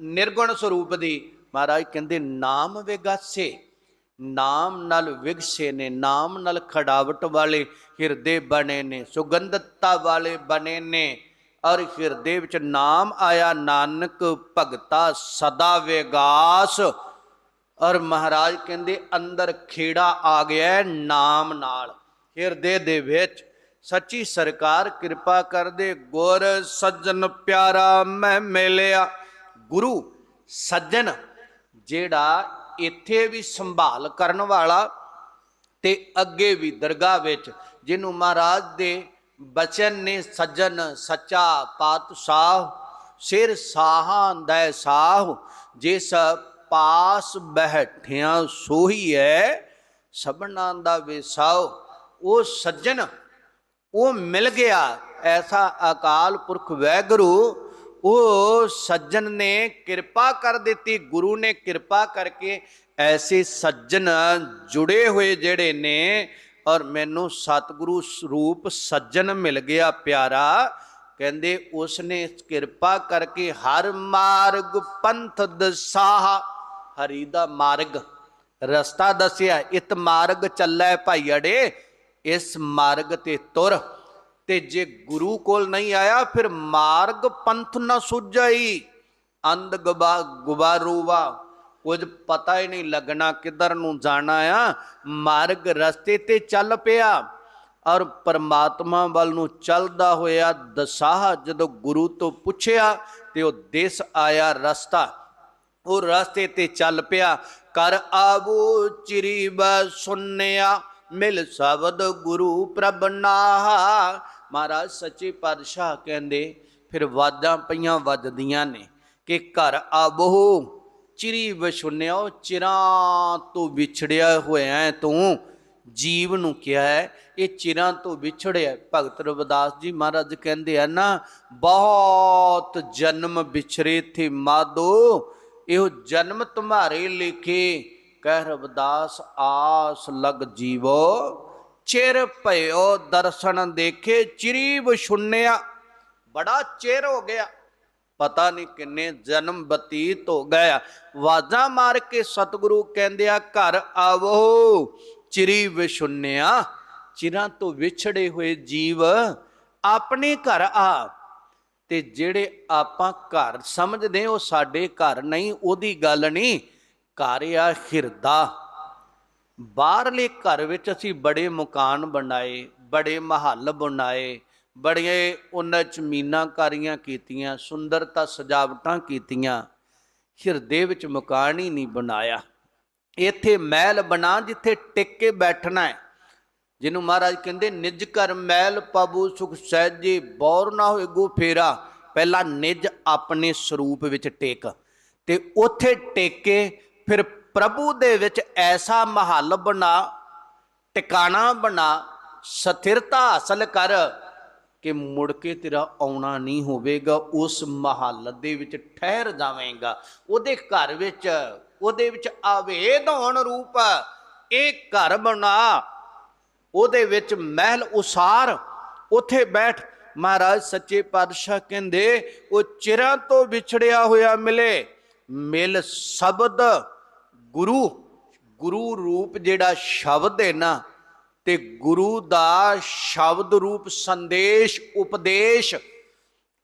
ਨਿਰਗੁਣ ਸਰੂਪ ਦੀ। ਮਹਾਰਾਜ ਕਹਿੰਦੇ, ਨਾਮ ਵਿਗਾਸੇ, ਨਾਮ ਨਾਲ ਵਿਗਸੇ ਨੇ, ਨਾਮ ਨਾਲ ਖੜਾਵਟ ਵਾਲੇ ਹਿਰਦੇ ਬਣੇ ਨੇ, ਸੁਗੰਧਤਾ ਵਾਲੇ ਬਣੇ ਨੇ। ਔਰ ਹਿਰਦੇ ਵਿੱਚ ਨਾਮ ਆਇਆ, ਨਾਨਕ ਭਗਤਾ ਸਦਾ ਵਿਗਾਸ। ਔਰ ਮਹਾਰਾਜ ਕਹਿੰਦੇ, ਅੰਦਰ ਖੇੜਾ ਆ ਗਿਆ ਨਾਮ ਨਾਲ। ਹਿਰਦੇ ਦੇ ਵਿੱਚ ਸੱਚੀ ਸਰਕਾਰ ਕਿਰਪਾ ਕਰਦੇ, ਗੁਰ ਸੱਜਣ ਪਿਆਰਾ ਮੈਂ ਮਿਲਿਆ। ਗੁਰੂ ਸੱਜਣ ਜਿਹੜਾ ਇੱਥੇ ਵੀ ਸੰਭਾਲ ਕਰਨ ਵਾਲਾ ਤੇ ਅੱਗੇ ਵੀ ਦਰਗਾਹ ਵਿੱਚ, ਜਿਹਨੂੰ ਮਹਾਰਾਜ ਦੇ ਬਚਨ ਨੇ ਸੱਜਣ, ਸੱਚਾ ਪਾਤਸ਼ਾਹ, ਸਿਰ ਸਾਹਾਂ ਦਾ ਸਾਹ, ਜਿਸ ਪਾਸ ਬੈਠਿਆ ਸੋਹੀ ਹੈ ਸਭਨਾਂ ਦਾ ਵਿਸਾਉ, ਉਹ ਸੱਜਣ, ਉਹ ਮਿਲ ਗਿਆ, ਐਸਾ ਅਕਾਲ ਪੁਰਖ ਵੈਗਰੂ ਉਹ ਸੱਜਣ ਨੇ ਕਿਰਪਾ ਕਰ ਦਿੱਤੀ, ਗੁਰੂ ਨੇ ਕਿਰਪਾ ਕਰਕੇ ਐਸੇ ਸੱਜਣ ਜੁੜੇ ਹੋਏ ਜਿਹੜੇ ਨੇ ਔਰ ਮੈਨੂੰ ਸਤਿਗੁਰੂ ਸਰੂਪ ਸੱਜਣ ਮਿਲ ਗਿਆ ਪਿਆਰਾ। ਕਹਿੰਦੇ ਉਸ ਨੇ ਕਿਰਪਾ ਕਰਕੇ ਹਰ ਮਾਰਗ ਪੰਥ ਦਸਾਹ, ਹਰੀ ਦਾ ਮਾਰਗ। ਰਸਤਾ ਦੱਸਿਆ, ਇਤ ਮਾਰਗ ਚੱਲੈ ਭਾਈ ਅੜੇ, ਇਸ ਮਾਰਗ ਤੇ ਤੁਰ। ਤੇ ਜੇ ਗੁਰੂ ਕੋਲ ਨਹੀਂ ਆਇਆ, ਫਿਰ ਮਾਰਗ ਪੰਥ ਨਾ ਸੁਝਾਈ। ਅੰਧ ਗਬਾ, ਗੁਬਾਰੂਵਾ, ਕੁਝ ਪਤਾ ਹੀ ਨਹੀਂ ਲੱਗਣਾ ਕਿੱਧਰ ਨੂੰ ਜਾਣਾ ਆ। ਮਾਰਗ ਰਸਤੇ ਤੇ ਚੱਲ ਪਿਆ ਔਰ ਪਰਮਾਤਮਾ ਵੱਲ ਨੂੰ ਚੱਲਦਾ ਹੋਇਆ ਦਸਾਹ ਜਦੋਂ ਗੁਰੂ ਤੋਂ ਪੁੱਛਿਆ ਤੇ ਉਹ ਦੇਸ ਆਇਆ ਰਸਤਾ। ਉਹ ਰਸਤੇ ਤੇ ਚੱਲ ਪਿਆ। ਕਰ ਆਵੋ, ਚਿਰੀ ਬੈ ਸੁਨਿਆ, ਮਿਲ ਸ਼ਬਦ ਗੁਰੂ ਪ੍ਰਭ ਨਾਹ। ਮਹਾਰਾਜ, ਸੱਚੇ ਪਾਤਸ਼ਾਹ ਕਹਿੰਦੇ, ਫਿਰ ਵਾਜਾਂ ਪਈਆਂ ਵੱਜਦੀਆਂ ਨੇ ਕਿ ਘਰ ਆਵੋ। ਚਿਰੀ ਵਸੁਨਿਓ ਚਿਰਾਂ ਤੋਂ ਵਿਛੜਿਆ ਹੋਇਆ ਤੂੰ। ਜੀਵ ਨੂੰ ਕਿਹਾ ਹੈ, ਇਹ ਚਿਰਾਂ ਤੋਂ ਵਿਛੜਿਆ ਭਗਤ ਰਵਿਦਾਸ ਜੀ ਮਹਾਰਾਜ ਕਹਿੰਦੇ ਆ ਨਾ, ਬਹੁਤ ਜਨਮ ਵਿਛਰੇ ਥੇ ਮਾਦੋ ਇਹੋ ਜਨਮ ਤੁਮਾਰੇ ਲਿਖੇ। ਕਹਿ ਰਵਿਦਾਸ, ਆਸ ਲਗ ਜੀਵੋ। ਚਿਰ ਭਇਓ ਦਰਸ਼ਨ ਦੇਖੇ ਚਿਰੀ ਵਸੁਨਿਆ ਬੜਾ ਚਿਰ ਹੋ ਗਿਆ, ਪਤਾ ਨਹੀਂ ਕਿੰਨੇ ਜਨਮ ਬਤੀਤ ਹੋ ਗਏ। ਆ ਮਾਰ ਕੇ ਸਤਿਗੁਰੂ ਕਹਿੰਦੇ ਆ, ਘਰ ਆਵੋ। ਚਿਰੀ ਵਿਸ਼ੁੰਨਿਆ ਚਿਰਾਂ ਤੋਂ ਵਿਛੜੇ ਹੋਏ ਜੀਵ, ਆਪਣੇ ਘਰ ਆ। ਤੇ ਜਿਹੜੇ ਆਪਾਂ ਘਰ ਸਮਝਦੇ ਉਹ ਸਾਡੇ ਘਰ ਨਹੀਂ, ਉਹਦੀ ਗੱਲ ਨਹੀਂ ਘਰ ਆ ਹਿਰਦਾ। ਬਾਹਰਲੇ ਘਰ ਵਿੱਚ ਅਸੀਂ ਬੜੇ ਮਕਾਨ ਬਣਾਏ, ਬੜੇ ਮਹੱਲ ਬਣਾਏ, ਬੜੀਆਂ ਉਹਨਾਂ ਚ ਮੀਨਾਕਾਰੀਆਂ ਕੀਤੀਆਂ, ਸੁੰਦਰਤਾ ਸਜਾਵਟਾਂ ਕੀਤੀਆਂ। ਹਿਰਦੇ ਵਿੱਚ ਮਕਾਨ ਹੀ ਨਹੀਂ ਬਣਾਇਆ। ਇੱਥੇ ਮਹਿਲ ਬਣਾ ਜਿੱਥੇ ਟਿਕ ਕੇ ਬੈਠਣਾ ਹੈ। ਜਿਹਨੂੰ ਮਹਾਰਾਜ ਕਹਿੰਦੇ ਨਿਜ ਘਰ ਮਹਿਲ ਪਬੂ ਸੁਖ ਸਹਿਜੇ ਬੌਰ ਨਾ ਹੋਏ ਗੋ ਫੇਰਾ। ਪਹਿਲਾਂ ਨਿਜ ਆਪਣੇ ਸਰੂਪ ਵਿੱਚ ਟੇਕ। ਤੇ ਉੱਥੇ ਟੇਕੇ ਫਿਰ ਪ੍ਰਭੂ ਦੇ ਵਿੱਚ ਐਸਾ ਮਹੱਲ ਬਣਾ, ਟਿਕਾਣਾ ਬਣਾ, ਸਥਿਰਤਾ ਹਾਸਲ ਕਰ ਕਿ ਮੁੜ ਕੇ ਤੇਰਾ ਆਉਣਾ ਨਹੀਂ ਹੋਵੇਗਾ, ਉਸ ਮਹੱਲ ਦੇ ਵਿੱਚ ਠਹਿਰ ਜਾਵੇਂਗਾ। ਉਹਦੇ ਘਰ ਵਿੱਚ, ਉਹਦੇ ਵਿੱਚ ਆਵੇਦ ਹੋਣ ਰੂਪ, ਇਹ ਘਰ ਬਣਾ। ਉਹਦੇ ਵਿੱਚ ਮਹਿਲ ਉਸਾਰ। ਉੱਥੇ ਬੈਠ, ਮਹਾਰਾਜ ਸੱਚੇ ਪਾਤਸ਼ਾਹ ਕਹਿੰਦੇ, ਉਹ ਚਿਰਾਂ ਤੋਂ ਵਿਛੜਿਆ ਹੋਇਆ ਮਿਲੇ। ਮਿਲ ਸ਼ਬਦ ਗੁਰੂ ਗੁਰੂ ਰੂਪ ਜਿਹੜਾ ਸ਼ਬਦ ਹੈ ਨਾ, ਤੇ ਗੁਰੂ ਦਾ ਸ਼ਬਦ ਰੂਪ ਸੰਦੇਸ਼, ਉਪਦੇਸ਼,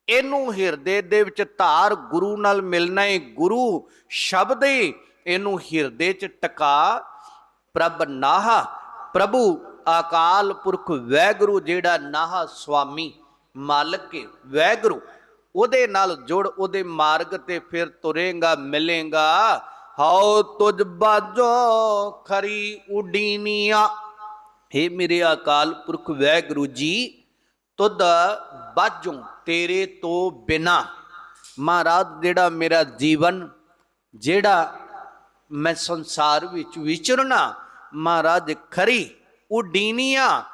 ਇਹਨੂੰ ਹਿਰਦੇ ਦੇ ਵਿੱਚ ਧਾਰ ਗੁਰੂ ਨਾਲ ਮਿਲਣਾ ਹੈ ਗੁਰੂ ਸ਼ਬਦ ਹੀ ਇਹਨੂੰ ਹਿਰਦੇ 'ਚ ਟਿਕਾ, ਪ੍ਰਭ ਨਾਹ, ਪ੍ਰਭੂ ਅਕਾਲ ਪੁਰਖ ਵੈਗੁਰੂ ਜਿਹੜਾ ਨਾਹ ਸੁਆਮੀ ਮਾਲਕ ਹੈ ਵੈਗੁਰੂ, ਉਹਦੇ ਨਾਲ ਜੁੜ, ਉਹਦੇ ਮਾਰਗ ਤੇ ਫਿਰ ਤੁਰੇਗਾ, ਮਿਲੇਗਾ ਹਉ ਤੁਝ ਬਾਜੋ ਖਰੀ ਉਡੀਨੀਆਂ हे ਮੇਰੇ ਅਕਾਲ ਪੁਰਖ ਵੈਗੁਰੂ ਜੀ, ਤੁਧ ਬਾਜੋ ਤੇਰੇ ਤੋਂ ਬਿਨਾ। ਮਹਾਰਾਜ, ਜਿਹੜਾ ਮੇਰਾ ਜੀਵਨ, ਜਿਹੜਾ ਮੈਂ ਸੰਸਾਰ ਵਿੱਚ ਵਿਚਰਨਾ, ਮਹਾਰਾਜ ਖਰੀ ਉਡੀਨੀਆ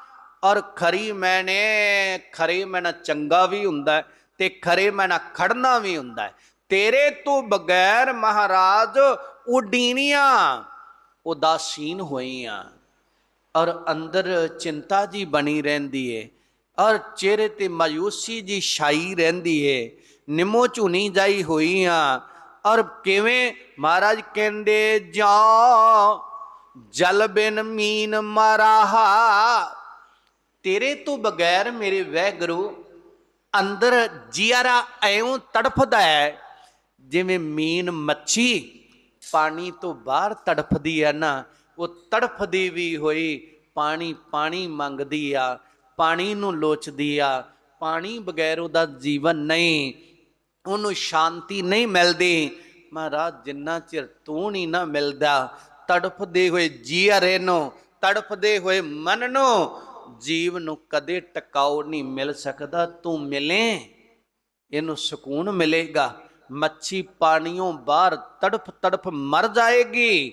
ਔਰ ਖਰੀ ਮੈਨੇ, ਖਰੇ ਮੈਨਾ ਚੰਗਾ ਵੀ ਹੁੰਦਾ ਹੈ ਤੇ ਖਰੇ ਮੈਨਾ ਖੜਨਾ ਵੀ ਹੁੰਦਾ ਤੇਰੇ ਤੋਂ ਬਗੈਰ ਮਹਾਰਾਜ ਉਡੀਨੀਆਂ, ਉਦਾਸੀਨ ਹੋਈਆਂ। ਔਰ ਅੰਦਰ ਚਿੰਤਾ ਜੀ ਬਣੀ ਰਹਿੰਦੀ ਏ। ਔਰ ਚਿਹਰੇ ਤੇ ਮਾਯੂਸੀ ਜੀ ਛਾਈ ਰਹਿੰਦੀ ਏ। ਨਿਮੋ ਝੁਨੀ ਜਾਈ ਹੋਈ ਆ ਔਰ ਕਿਵੇਂ ਮਹਾਰਾਜ ਕਹਿੰਦੇ ਜਾ ਜਲ ਬਿਨ ਮੀਨ ਮਰਾਹਾ ਤੇਰੇ ਤੋਂ ਬਗੈਰ ਮੇਰੇ ਵਹਿਗੁਰੂ ਅੰਦਰ ਜੀਆਰਾ ਐਉਂ ਤੜਫਦਾ ਹੈ, ਜਿਵੇਂ ਮੀਨ ਮੱਛੀ ਪਾਣੀ ਤੋਂ ਬਾਹਰ ਤੜਫਦੀ ਹੈ ਨਾ, ਉਹ ਤੜਫਦੀ ਵੀ ਹੋਈ, ਪਾਣੀ ਪਾਣੀ ਮੰਗਦੀ ਆ, ਪਾਣੀ ਨੂੰ ਲੋਚਦੀ ਆ, ਪਾਣੀ ਬਗੈਰ ਉਹਦਾ ਜੀਵਨ ਨਹੀਂ, ਉਹਨੂੰ ਸ਼ਾਂਤੀ ਨਹੀਂ ਮਿਲਦੀ। ਮਹਾਰਾਜ, ਜਿੰਨਾ ਚਿਰ ਤੂੰ ਨਹੀਂ ਨਾ ਮਿਲਦਾ, ਤੜਫਦੇ ਹੋਏ ਜੀਅਰੇ ਨੂੰ, ਤੜਫਦੇ ਹੋਏ ਮਨ ਨੂੰ, ਜੀਵ ਨੂੰ ਕਦੇ ਟਿਕਾਉ ਨਹੀਂ ਮਿਲ ਸਕਦਾ, ਤੂੰ ਮਿਲੇ, ਇਹਨੂੰ ਸਕੂਨ ਮਿਲੇਗਾ। ਮੱਛੀ ਪਾਣੀੋਂ ਬਾਹਰ ਤੜਫ ਤੜਫ ਮਰ ਜਾਏਗੀ।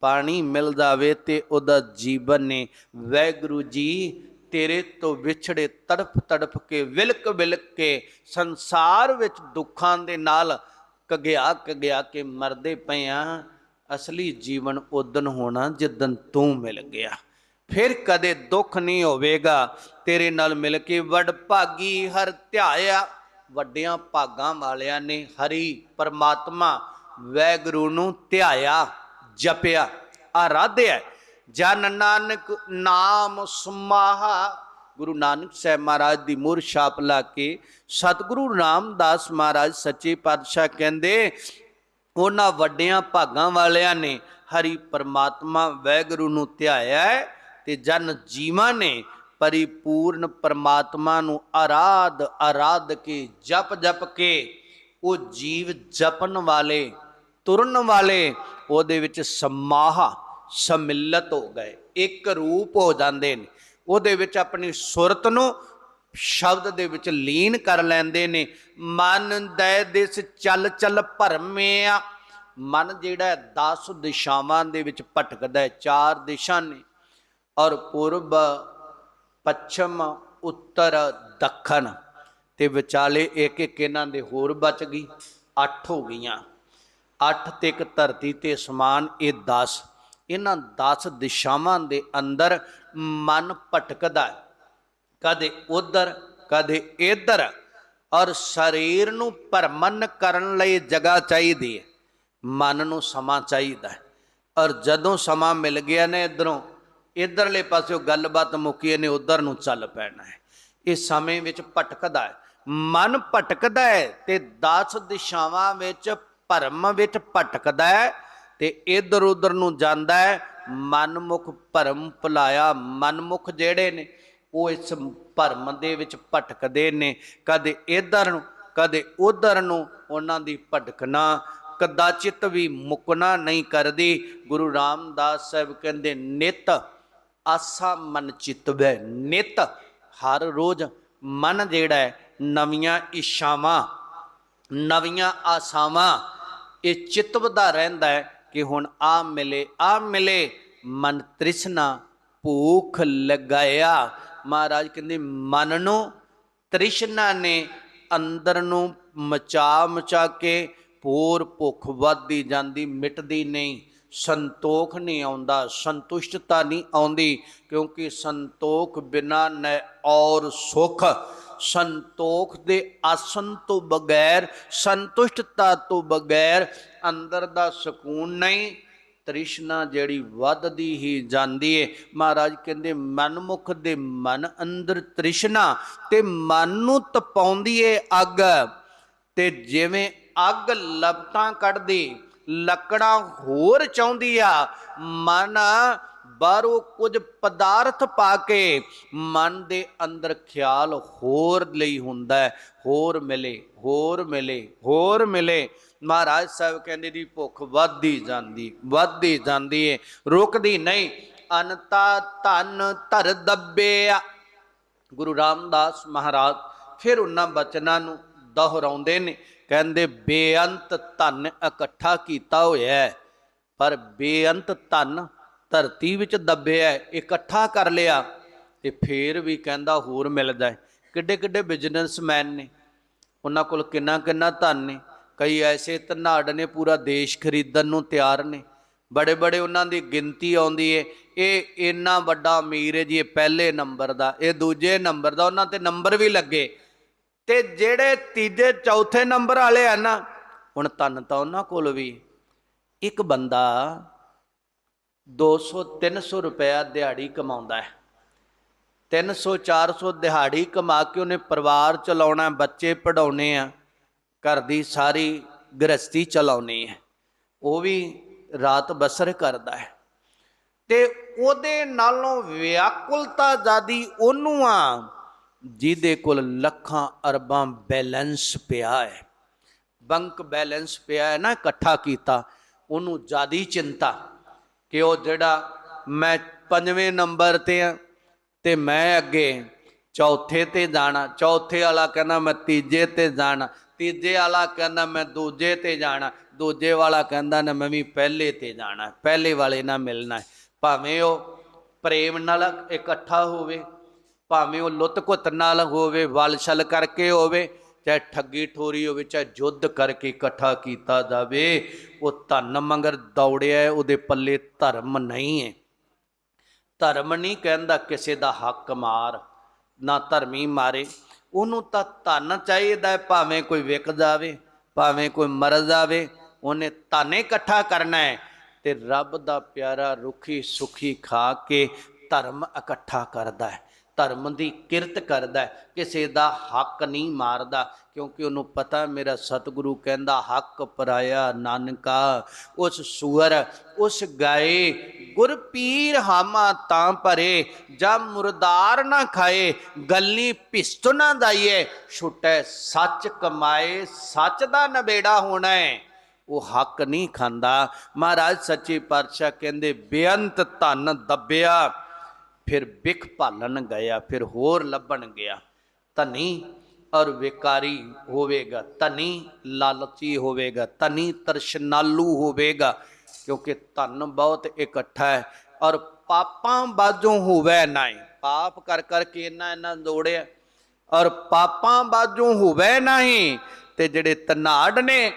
ਪਾਣੀ ਮਿਲ ਜਾਵੇ ਤੇ ਉਹਦਾ ਜੀਵਨ ਨੇ ਵੈਗੁਰੂ ਜੀ ਤੇਰੇ ਤੋਂ ਵਿਛੜੇ ਤੜਫ ਤੜਫ ਕੇ ਵਿਲਕ ਵਿਲਕ ਕੇ ਸੰਸਾਰ ਵਿੱਚ ਦੁੱਖਾਂ ਦੇ ਨਾਲ ਕਗਿਆ ਕਗਿਆ ਕੇ ਮਰਦੇ ਪਏ ਆ। ਅਸਲੀ ਜੀਵਨ ਉਦਨ ਹੋਣਾ ਜਿੱਦਨ ਤੂੰ ਮਿਲ ਗਿਆ। ਫਿਰ ਕਦੇ ਦੁੱਖ ਨਹੀਂ ਹੋਵੇਗਾ। ਤੇਰੇ ਨਾਲ ਮਿਲ ਕੇ ਵਡ ਭਾਗੀ ਹਰ ਧਿਆਇਆ ਵੱਡਿਆਂ ਭਾਗਾਂ ਵਾਲਿਆਂ ਨੇ ਹਰੀ ਪਰਮਾਤਮਾ ਵੈਗੁਰੂ ਨੂੰ ਧਿਆਇਆ, ਜਪਿਆ, ਆਰਾਧਿਆ ਜਨ ਨਾਨਕ ਨਾਮ ਸੁਮਾਹਾ, ਗੁਰੂ ਨਾਨਕ ਸਾਹਿਬ ਮਹਾਰਾਜ ਦੀ ਮੂਰ ਛਾਪ ਲਾ ਕੇ ਸਤਿਗੁਰੂ ਰਾਮਦਾਸ ਮਹਾਰਾਜ ਸੱਚੇ ਪਾਤਸ਼ਾਹ ਕਹਿੰਦੇ, ਉਹਨਾਂ ਵੱਡਿਆਂ ਭਾਗਾਂ ਵਾਲਿਆਂ ਨੇ ਹਰੀ ਪਰਮਾਤਮਾ ਵੈਗੁਰੂ ਨੂੰ ਧਿਆਇਆ ਹੈ ਤੇ ਜਨ ਜੀਵਾਂ ਨੇ ਪਰਿਪੂਰਨ ਪਰਮਾਤਮਾ ਨੂੰ ਆਰਾਧ ਆਰਾਧ ਕੇ, ਜਪ ਜਪ ਕੇ, ਉਹ ਜੀਵ ਜਪਣ ਵਾਲੇ, ਤੁਰਨ ਵਾਲੇ, ਉਹਦੇ ਵਿੱਚ ਸਮਾਹ, ਸਮਿਲਤ ਹੋ ਗਏ, ਇੱਕ ਰੂਪ ਹੋ ਜਾਂਦੇ ਨੇ। ਉਹਦੇ ਵਿੱਚ ਆਪਣੀ ਸੁਰਤ ਨੂੰ ਸ਼ਬਦ ਦੇ ਵਿੱਚ ਲੀਨ ਕਰ ਲੈਂਦੇ ਨੇ। ਮਨ ਦੈ ਦਿਸ ਚੱਲ ਚੱਲ ਭਰਮਿਆ। ਮਨ ਜਿਹੜਾ 10 ਦਿਸ਼ਾਵਾਂ ਦੇ ਵਿੱਚ ਭਟਕਦਾ ਹੈ, ਚਾਰ ਦਿਸ਼ਾ ਨੇ। ਔਰ ਪੂਰਬ ਪੱਛਮ, ਉੱਤਰ, ਦੱਖਣ। ਤੇ ਵਿਚਾਲੇ ਇੱਕ ਇੱਕ ਇਹਨਾਂ ਦੇ ਹੋਰ ਬਚ ਗਈ। 8 ਹੋ ਗਈਆਂ। 8 ਤੇ ਇੱਕ ਧਰਤੀ ਤੇ ਸਮਾਨ ਇਹ 10 ਇਹਨਾਂ 10 ਦਿਸ਼ਾਵਾਂ ਦੇ ਅੰਦਰ ਮਨ ਭਟਕਦਾ ਕਦੇ ਉਧਰ, ਕਦੇ ਇਧਰ। ਔਰ ਸਰੀਰ ਨੂੰ ਭਰਮਨ ਕਰਨ ਲਈ ਜਗ੍ਹਾ ਚਾਹੀਦੀ ਹੈ। ਮਨ ਨੂੰ ਸਮਾਂ ਚਾਹੀਦਾ ਔਰ ਜਦੋਂ ਸਮਾਂ ਮਿਲ ਗਿਆ ਨੇ ਇਧਰੋਂ ਇਧਰਲੇ ਪਾਸਿਓਂ ਗੱਲਬਾਤ ਮੁੱਕੀ ਨੇ ਉਧਰ ਨੂੰ ਚੱਲ ਪੈਣਾ ਹੈ। ਇਹ ਸਮੇਂ ਵਿੱਚ ਭਟਕਦਾ ਹੈ। ਮਨ ਭਟਕਦਾ ਹੈ ਤੇ 10 ਦਿਸ਼ਾਵਾਂ ਵਿੱਚ ਭਰਮ ਵਿੱਚ ਭਟਕਦਾ ਹੈ ਤੇ ਇਧਰ ਉਧਰ ਨੂੰ ਜਾਂਦਾ ਹੈ। ਮਨਮੁਖ ਭਰਮ ਭੁਲਾਇਆ। ਮਨਮੁਖ ਜਿਹੜੇ ਨੇ, ਉਹ ਇਸ ਭਰਮ ਦੇ ਵਿੱਚ ਭਟਕਦੇ ਨੇ। ਕਦੇ ਇਧਰ ਨੂੰ, ਕਦੇ ਉਧਰ ਨੂੰ ਉਹਨਾਂ ਦੀ ਭਟਕਣਾ ਕਦਾਚਿਤ ਵੀ ਮੁਕਣਾ ਨਹੀਂ ਕਰਦੀ। ਗੁਰੂ ਰਾਮਦਾਸ ਸਾਹਿਬ ਕਹਿੰਦੇ, ਨਿਤ ਆਸਾ ਮਨ ਚਿਤਵੈ ਨਿਤ। ਹਰ ਰੋਜ਼ ਮਨ ਜਿਹੜਾ ਹੈ, ਨਵੀਆਂ ਇੱਛਾਵਾਂ, ਨਵੀਆਂ ਆਸਾਵਾਂ, ਇਹ ਚਿਤਵਦਾ ਰਹਿੰਦਾ ਹੈ ਕਿ ਹੁਣ ਆ ਮਿਲੇ ਆ ਮਿਲੇ, ਮਨ ਤ੍ਰਿਸ਼ਨਾ ਭੂਖ ਲਗਾਇਆ। ਮਹਾਰਾਜ ਕਹਿੰਦੇ, ਮਨ ਨੂੰ ਤ੍ਰਿਸ਼ਨਾ ਨੇ ਅੰਦਰ ਨੂੰ ਮਚਾ ਮਚਾ ਕੇ ਪੂਰ ਭੁੱਖ ਵੱਧਦੀ ਜਾਂਦੀ, ਮਿਟਦੀ ਨਹੀਂ। ਸੰਤੋਖ ਨਹੀਂ ਆਉਂਦਾ, ਸੰਤੁਸ਼ਟਤਾ ਨਹੀਂ ਆਉਂਦੀ, ਕਿਉਂਕਿ ਸੰਤੋਖ ਬਿਨਾ ਨ ਔਰ ਸੁਖ। ਸੰਤੋਖ ਦੇ ਆਸਨ ਤੋਂ ਬਗੈਰ, ਸੰਤੁਸ਼ਟਤਾ ਤੋਂ ਬਗੈਰ ਅੰਦਰ ਦਾ ਸਕੂਨ ਨਹੀਂ, ਤ੍ਰਿਸ਼ਨਾ ਜਿਹੜੀ ਵੱਧਦੀ ਹੀ ਜਾਂਦੀ ਏ। ਮਹਾਰਾਜ ਕਹਿੰਦੇ, ਮਨਮੁਖ ਦੇ ਮਨ ਅੰਦਰ ਤ੍ਰਿਸ਼ਨਾ ਤੇ ਮਨ ਨੂੰ ਤਪਾਉਂਦੀ ਏ ਅੱਗ। ਤੇ ਜਿਵੇਂ ਅੱਗ ਲਪਟਾਂ ਕੱਢਦੀ ਲੱਕੜਾਂ ਹੋਰ ਚਾਹੁੰਦੀ ਆ। ਮਨ ਬਾਹਰੋਂ ਕੁਝ ਪਦਾਰਥ ਪਾ ਕੇ ਮਨ ਦੇ ਅੰਦਰ ਖਿਆਲ ਹੋਰ ਲਈ ਹੁੰਦਾ ਹੈ। ਹੋਰ ਮਿਲੇ ਹੋਰ ਮਿਲੇ ਹੋਰ ਮਿਲੇ। ਮਹਾਰਾਜ ਸਾਹਿਬ ਕਹਿੰਦੇ ਦੀ ਭੁੱਖ ਵੱਧਦੀ ਜਾਂਦੀ ਵੱਧਦੀ ਜਾਂਦੀ ਏ, ਰੁਕਦੀ ਨਹੀਂ। ਅਨਤਾ ਧਨ ਧਰ ਦੱਬਿਆ ਗੁਰੂ ਰਾਮਦਾਸ ਮਹਾਰਾਜ ਫਿਰ ਉਹਨਾਂ ਬਚਨਾਂ ਨੂੰ ਦੁਹਰਾਉਂਦੇ ਨੇ। ਕਹਿੰਦੇ ਬੇਅੰਤ ਧਨ ਇਕੱਠਾ ਕੀਤਾ ਹੋਇਆ ਪਰ ਬੇਅੰਤ ਧਨ ਧਰਤੀ ਵਿੱਚ ਦੱਬਿਆ ਇਕੱਠਾ ਕਰ ਲਿਆ, ਤੇ ਫੇਰ ਵੀ ਕਹਿੰਦਾ ਹੋਰ ਮਿਲਦਾ ਹੈ। ਕਿੱਡੇ ਕਿੱਡੇ ਬਿਜ਼ਨਸਮੈਨ ਨੇ, ਉਹਨਾਂ ਕੋਲ ਕਿੰਨਾ ਕਿੰਨਾ ਧਨ ਨੇ, ਕਈ ਐਸੇ ਧਨਾੜ ਨੇ, ਪੂਰਾ ਦੇਸ਼ ਖਰੀਦਣ ਨੂੰ ਤਿਆਰ ਨੇ, ਬੜੇ ਬੜੇ ਉਹਨਾਂ ਦੀ ਗਿਣਤੀ ਆਉਂਦੀ ਏ, ਇਹ ਇੰਨਾ ਵੱਡਾ ਅਮੀਰ ਹੈ ਜੀ, ਇਹ ਪਹਿਲੇ ਨੰਬਰ ਦਾ, ਇਹ ਦੂਜੇ ਨੰਬਰ ਦਾ, ਉਹਨਾਂ ਤੇ ਨੰਬਰ ਵੀ ਲੱਗੇ। ਤੇ ਜਿਹੜੇ ਤੀਜੇ, ਚੌਥੇ ਨੰਬਰ ਵਾਲੇ ਆ ਨਾ, ਹੁਣ ਧਨ ਤਾਂ ਉਹਨਾਂ ਕੋਲ ਵੀ। ਇੱਕ ਬੰਦਾ 200 300 ਰੁਪਇਆ ਦਿਹਾੜੀ ਕਮਾਉਂਦਾ ਹੈ। 300 400 ਦਿਹਾੜੀ ਕਮਾ ਕੇ ਉਹਨੇ ਪਰਿਵਾਰ ਚਲਾਉਣਾ, ਬੱਚੇ ਪੜਾਉਣੇ ਆ, ਘਰ ਦੀ ਸਾਰੀ ਗ੍ਰਸਤੀ ਚਲਾਉਣੀ ਹੈ। ਉਹ ਵੀ ਰਾਤ ਬਸਰ ਕਰਦਾ ਹੈ। ਤੇ ਉਹਦੇ ਨਾਲੋਂ ਵਿਆਕੁਲਤਾ ਜ਼ਿਆਦੀ ਉਹਨੂੰ ਆ। ਜਿਹਦੇ ਕੋਲ ਲੱਖਾਂ ਅਰਬਾਂ ਬੈਲੈਂਸ ਪਿਆ ਹੈ। ਬੈਂਕ ਬੈਲੈਂਸ ਪਿਆ ਹੈ ਨਾ, ਇਕੱਠਾ ਕੀਤਾ, ਉਹਨੂੰ ਜ਼ਿਆਦੀ ਚਿੰਤਾ ਕਿ ਉਹ ਜਿਹੜਾ ਮੈਂ ਪੰਜਵੇਂ ਨੰਬਰ ਤੇ ਆ ਤੇ ਮੈਂ ਅੱਗੇ ਚੌਥੇ ਤੇ ਜਾਣਾ। ਚੌਥੇ ਵਾਲਾ ਕਹਿੰਦਾ ਮੈਂ ਤੀਜੇ ਤੇ ਜਾਣਾ, ਤੀਜੇ ਵਾਲਾ ਕਹਿੰਦਾ ਮੈਂ ਦੂਜੇ ਤੇ ਜਾਣਾ, ਦੂਜੇ ਵਾਲਾ ਕਹਿੰਦਾ ਨਾ ਮੈਂ ਵੀ ਪਹਿਲੇ ਤੇ ਜਾਣਾ, ਪਹਿਲੇ ਵਾਲੇ ਨਾਲ ਮਿਲਣਾ ਭਾਵੇਂ ਉਹ ਪ੍ਰੇਮ ਨਾਲ ਇਕੱਠਾ ਹੋਵੇ ਭਾਵੇਂ ਉਹ ਲੁੱਤ ਘੁੱਟ ਨਾਲ ਹੋਵੇ ਵਲਛਲ ਕਰਕੇ ਹੋਵੇ, ਚਾਹੇ ਠੱਗੀ ਠੋਰੀ ਹੋਵੇ, ਚਾਹੇ ਜੁੱਧ ਕਰਕੇ ਇਕੱਠਾ ਕੀਤਾ ਜਾਵੇ, ਉਹ ਧਨ ਮੰਗਰ ਦੌੜਿਆ ਉਹਦੇ ਪੱਲੇ ਧਰਮ ਨਹੀਂ ਹੈ। ਧਰਮ ਨਹੀਂ ਕਹਿੰਦਾ ਕਿਸੇ ਦਾ ਹੱਕ ਮਾਰ, ਨਾ ਧਰਮੀ ਮਾਰੇ। ਉਹਨੂੰ ਤਾਂ ਧਨ ਚਾਹੀਦਾ ਭਾਵੇਂ ਕੋਈ ਵਿਕ ਜਾਵੇ, ਭਾਵੇਂ ਕੋਈ ਮਰ ਜਾਵੇ, ਉਹਨੇ ਧਨ ਇਕੱਠਾ ਕਰਨਾ ਹੈ ਤੇ ਰੱਬ ਦਾ ਪਿਆਰਾ ਰੁੱਖੀ ਸੁਖੀ ਖਾ ਕੇ ਧਰਮ ਇਕੱਠਾ ਕਰਦਾ ਹੈ। ਧਰਮ ਦੀ ਕਿਰਤ ਕਰਦਾ ਕਿਸੇ ਦਾ ਹੱਕ ਨਹੀਂ ਮਾਰਦਾ, ਕਿਉਂਕਿ ਉਹਨੂੰ ਪਤਾ ਮੇਰਾ ਸਤਿਗੁਰੂ ਕਹਿੰਦਾ, ਹੱਕ ਪਰਾਇਆ ਨਾਨਕਾ, ਉਸ ਸੂਰ ਉਸ ਗਾਏ ਗੁਰ ਪੀਰ ਹਾਮਾ ਤਾਂ ਭਰੇ, ਜਾਂ ਮੁਰਦਾਰ ਨਾ ਖਾਏ ਗੱਲੀ ਭਿਸਤ ਨਾ ਦਾਈਏ, ਛੁਟੈ ਸੱਚ ਕਮਾਏ, ਸੱਚ ਦਾ ਨਬੇੜਾ ਹੋਣਾ ਹੈ। ਉਹ ਹੱਕ ਨਹੀਂ ਖਾਂਦਾ। ਮਹਾਰਾਜ ਸੱਚੇ ਪਾਤਸ਼ਾਹ ਕਹਿੰਦੇ, ਬੇਅੰਤ ਧਨ ਦੱਬਿਆ। ਫਿਰ ਬਿਖ ਭਾਲਣ ਗਿਆ, ਫਿਰ ਹੋਰ ਲੱਭਣ ਗਿਆ। ਧਨੀ ਔਰ ਵਿਕਾਰੀ ਹੋਵੇਗਾ, ਧਨੀ ਲਾਲਚੀ ਹੋਵੇਗਾ, ਧਨੀ ਤਰਸ਼ਨਾਲੂ ਹੋਵੇਗਾ, ਕਿਉਂਕਿ ਧਨ ਬਹੁਤ ਇਕੱਠਾ ਹੈ ਔਰ ਪਾਪਾਂ ਬਾਝੋਂ ਹੋਵੇ ਨਹੀਂ। ਪਾਪ ਕਰ ਕਰਕੇ ਇਹਨਾਂ ਇਹਨਾਂ ਜੋੜਿਆ ਔਰ ਪਾਪਾਂ ਬਾਝੋਂ ਹੋਵੇ ਨਹੀਂ ਤੇ ਜਿਹੜੇ ਤਨਾੜ ਨੇ,